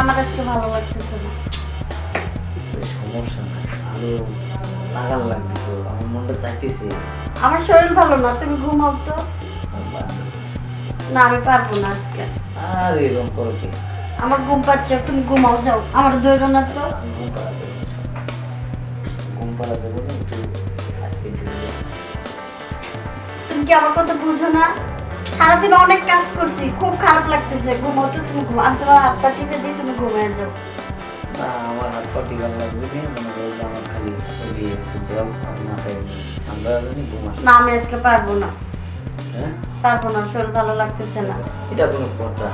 আমার আজকে ভালো লাগতেছে না। সমস্যা না ভালো লাগান লাগবে তো আমার মনটা চাইতেছে। আমার শরীর ভালো না তুমি ঘুমাও তো। না আমি পারব না আজকে। আর এরকম করো কি? আমার ঘুম পাচ্ছে তুমি ঘুমাও যাও। আমার ধরো না তো। ঘুম পাড়াতে ঘুম পাড়াতে পারব একটু আজকে তুমি কি আমার কথা বুঝো না? সারাদিন অনেক কাজ করছি খুব খারাপ লাগতেছে। ঘুমাও তো তুমি আমি তোমার হাত পা টিপে দিই তুমি ঘুমিয়ে যাও। না আমার হাত পা লাগবে না মনে করো যে আমার খালি ওই যে একটু দেওয়া আমার মাথায় ঠান্ডা লাগবে ঘুম আসে না আমি আজকে পারব না। হ্যাঁ? পারব না শরীর ভালো লাগতেছে না। এটা কোনো কথা।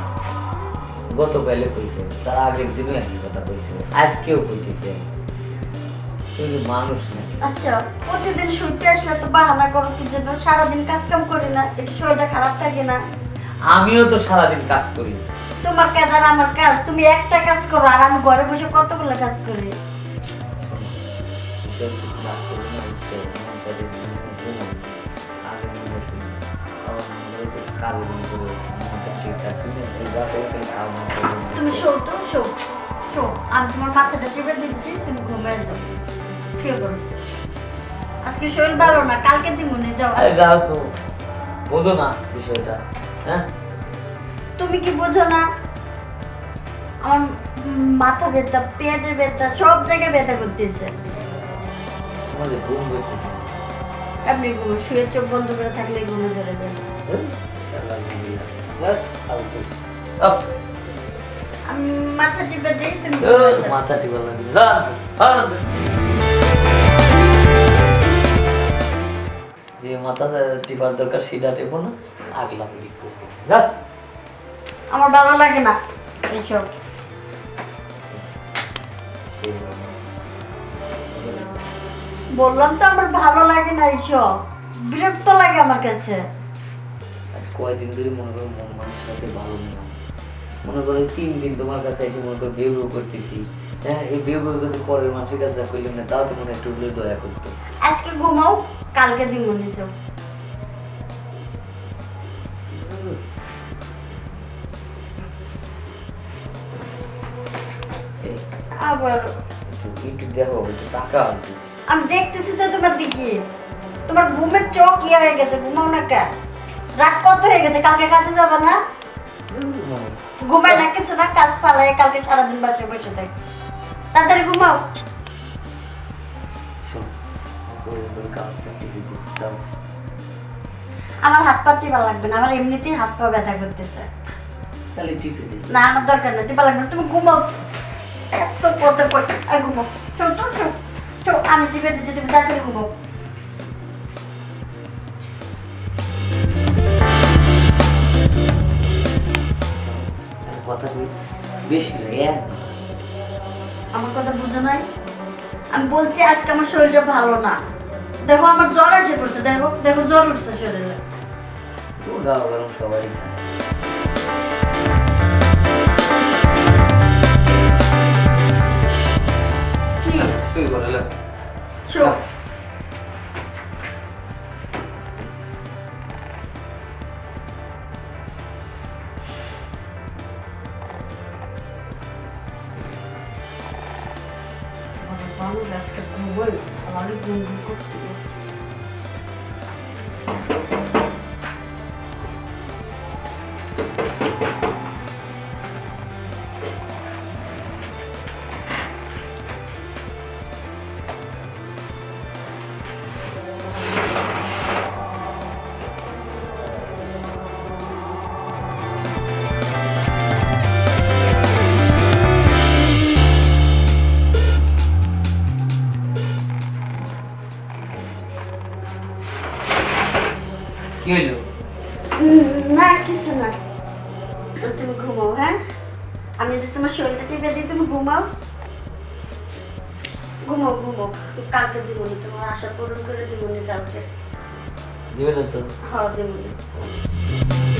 গতকালে কইছে তার আগের দিনও একই কথা কইছে। আজকেও কইতেছে। তুই কি মানুষ না আচ্ছা প্রতিদিন শুইতে আসলে তো বাহানা করো কি জন্য সারাদিন কাজ কাম করি না একটু শরীরটা খারাপ থাকে না। আমিও তো সারাদিন কাজ করি। তোমার কাজ আর আমার কাজ তুমি একটা কাজ করো আর আমি ঘরে বসে কতগুলো কাজ করি। তুমি শো তো শো শো আমি তোমার মাথাটা টিপে দিচ্ছি তুমি ঘুমিয়ে যাও। আজকে শরীর ভালো না কালকে দিমুনি যাও। আরে যাও তো। বোঝো না বিষয়টা হ্যাঁ? তুমি কি বোঝো না? আমার মাথা ব্যথা পেটের ব্যথা সব জায়গায় ব্যথা করতেছে। আমার যে ঘুম করতেছে আপনি ঘুমো শুয়ে চোখ বন্ধ করে থাকলে ঘুমে ধরে যাবে। হ্যাঁ, আমি মাথা টিপে দিই তুমি। মাথা টিপা লাগে যে মাথা টিপার দরকার সেটা টেপো না আগলা আমার ভালো লাগে না এইসব। বললাম তো আমার ভালো লাগে না এইসব। বিরক্ত লাগে আমার কাছে। আজ কয়দিন ধরে মনে করো মন মানুষের সাথে ভালো নেই। মনে করো তিন দিন তোমার কাছে এসে মনে করো বেউ করতেছি। হ্যাঁ এই বেউ যদি পরের মানুষের কাছে যা করলাম না তাও তো মনে একটু দয়া করতো। আজকে ঘুমাও। কালকে যাও এই, আবার একটু দেখো একটু তাকাও আমি দেখতেছি তো তোমার দিকে। তোমার ঘুমের চোখ ইয়ে হয়ে গেছে ঘুমাও না কে রাত কত হয়ে গেছে? কালকে কাজে যাবে না? ঘুমায় না কিছু না কাজ ফালায় কালকে সারাদিন বাচ্চা বসে থাকে। তাড়াতাড়ি ঘুমাও। কাউকে আমার হাত পা টিপা লাগবে না আমার এমনিতেই হাত পা ব্যথা করতেছে। তাহলে টিপে দিই না আমার দরকার নেই টিপা লাগবে না তুমি ঘুমাও। এত কথা কই আই ঘুমাও। শো তো শো শো আমি টিপে দিচ্ছি তুমি তাড়াতাড়ি ঘুমাও। আর কথা বেশি লাগে আমার কথা বুঝো নাই? আমি বলছি আজকে আমার শরীরটা ভালো না। দেখো আমার জ্বর আছে পড়ছে দেখো দেখো জ্বর উঠছে শরীরে। সবাই কি? শুই করে আমারই ঘুম ঘুম করতে গেছে কি হইল? না কিছু না। তো তুমি ঘুমাও হ্যাঁ? আমি যে তোমার শরীরটা টিপে দিই তুমি ঘুমাও। ঘুমাও ঘুমাও। কালকে দিব না তোমার আশা পূরণ করে দিবনি কালকে। দিবে না তো? হ্যাঁ দিবনি তাড়াতাড়ি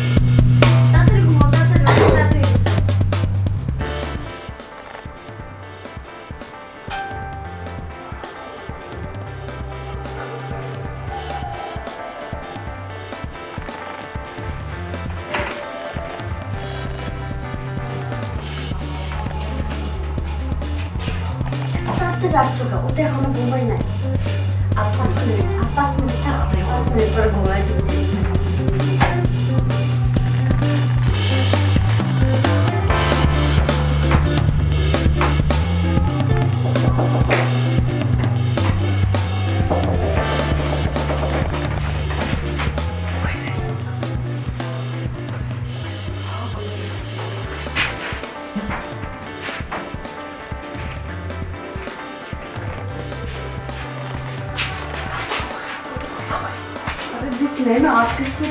রাখছো ও তো এখনও ঘুমাই নাই আর পাঁচ মিনিট আর পাঁচ মিনিট ঘুমাই দিচ্ছি আরে বিছনায় না আটকেছে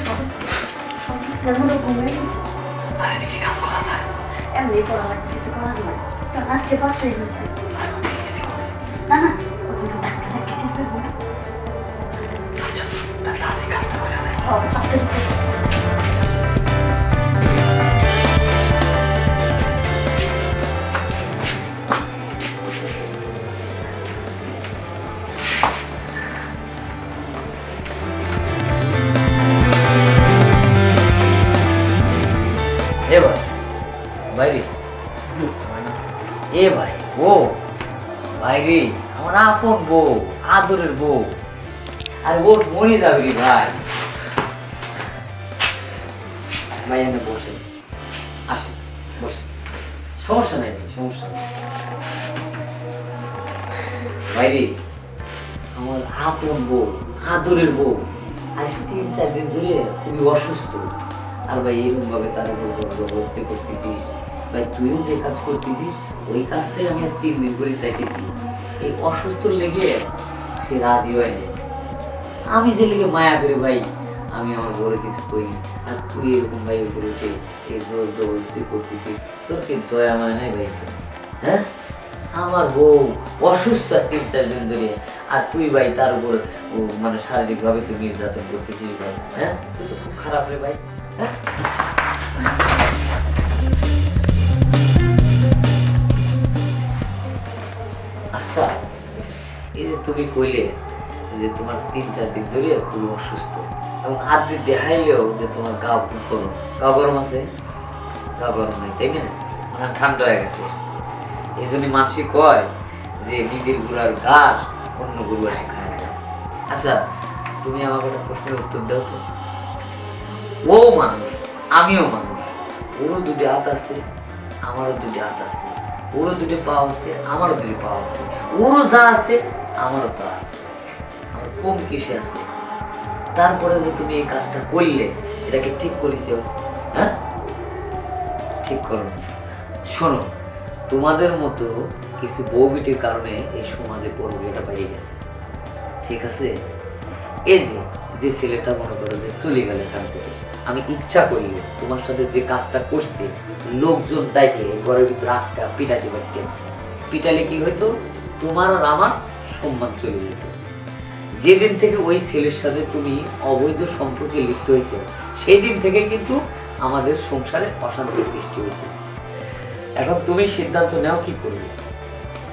বিছনার মধ্যে ঘুমাই গেছে আরে নাকি কাজ করা যায় এমনি করা লাগে বাইরে। এ ভাই ও বাইরে, আমার আপন বউ, আদরের বউ। আর ওর মরে যাবে রে ভাই। ভাই এনে বসে আসে বসে সমস্যা নাই সমস্যা নাই। বাইরে, আমার আপন বউ, আদরের বউ। আজ তিন, চার দিন ধরে খুবই অসুস্থ। আর ভাই এরকম ভাবে তার উপর জবরদস্তি করতেছিস। ভাই তুইও যে কাজ করতেছিস, ওই কাজটাই আমি আজ তিন দিন করে চাইতেছি। এই অসুস্থ লেগে সে রাজি হয়নি আমি যে লেগে মায়া করে, ভাই, আমি আমার বড় কিছু করি আর তুই এরকম ভাই উপরে উঠে এই জোর জবরদস্তি করতেছিস, তোর কি দয়া মায় নাই ভাই? হ্যাঁ? আমার বউ অসুস্থ আছে তিন, চার দিন ধরে। আর তুই ভাই, তার উপর মানে শারীরিক ভাবে তুই নির্যাতন করতেছিস ভাই। হ্যাঁ? তুই তো খুব খারাপ রে ভাই। হ্যাঁ? আচ্ছা এই যে তুমি কইলে যে তোমার তিন, চার দিন ধরে খুবই অসুস্থ, এবং হাত দিয়ে দেখাইলেও যে তোমার গা খুব গরম গা গরম আছে? গা গরম নাই, তাই না? মানে ঠান্ডা হয়ে গেছে। এই জন্য মানুষই কয় যে নিজের গুড়ার ঘাস অন্য গরু আসে খায় যায় আচ্ছা তুমি আমাকে একটা প্রশ্নের উত্তর দাও তো। ও মানুষ, আমিও মানুষ, ওরও দুটি হাত আছে, আমারও দুটি হাত আছে। ওরও দুটি পা আছে, আমারও দুটি পা আছে। ওরও যা আছে, আমারও তা আছে। আমার কম কিসে আছে? তারপরে তুমি এই কাজটা করলে, এটাকে ঠিক করেছ হ্যাঁ? ঠিক করো। শোনো, তোমাদের মতো কিছু বউবিটির কারণে এই সমাজে পরবিটা বেড়ে গেছে। ঠিক আছে? এই যে যে ছেলেটা মনে করো যে চলে গেল এখান থেকে আমি ইচ্ছা করলে তোমার সাথে যে কাজটা করছি, লোকজন দেখে ঘরের ভিতরে আটকা পিটাতে পারতেন। পিটালে কি হইতো? তোমার আর আমার সম্মান চলে যেত। যেদিন থেকে ওই ছেলের সাথে তুমি অবৈধ সম্পর্কে লিপ্ত হয়েছে সেই দিন থেকে কিন্তু আমাদের সংসারে অশান্তি সৃষ্টি হয়েছে। এখন তুমি সিদ্ধান্ত নাও কি করবে?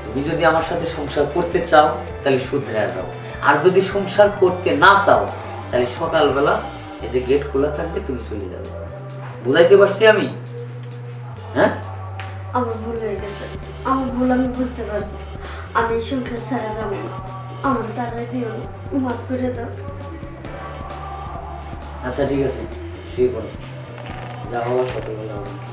তুমি যদি আমার সাথে সংসার করতে চাও, তাহলে শুধরে যাও। আর যদি সংসার করতে না চাও, তাহলে সকালবেলা এই যে গেট খোলা থাকবে তুমি চলে যাবে। বুঝাইতে পারছি আমি? হ্যাঁ? আমার ভুল হয়ে গেছে। আমার ভুল আমি বুঝতে পারছি। আমি সংসার ছাড়া যাব না। আমার তারা দিও মাফ করে দাও। আচ্ছা ঠিক আছে। শুয়ে পড়ো। যা হওয়ার সকালবেলা হবে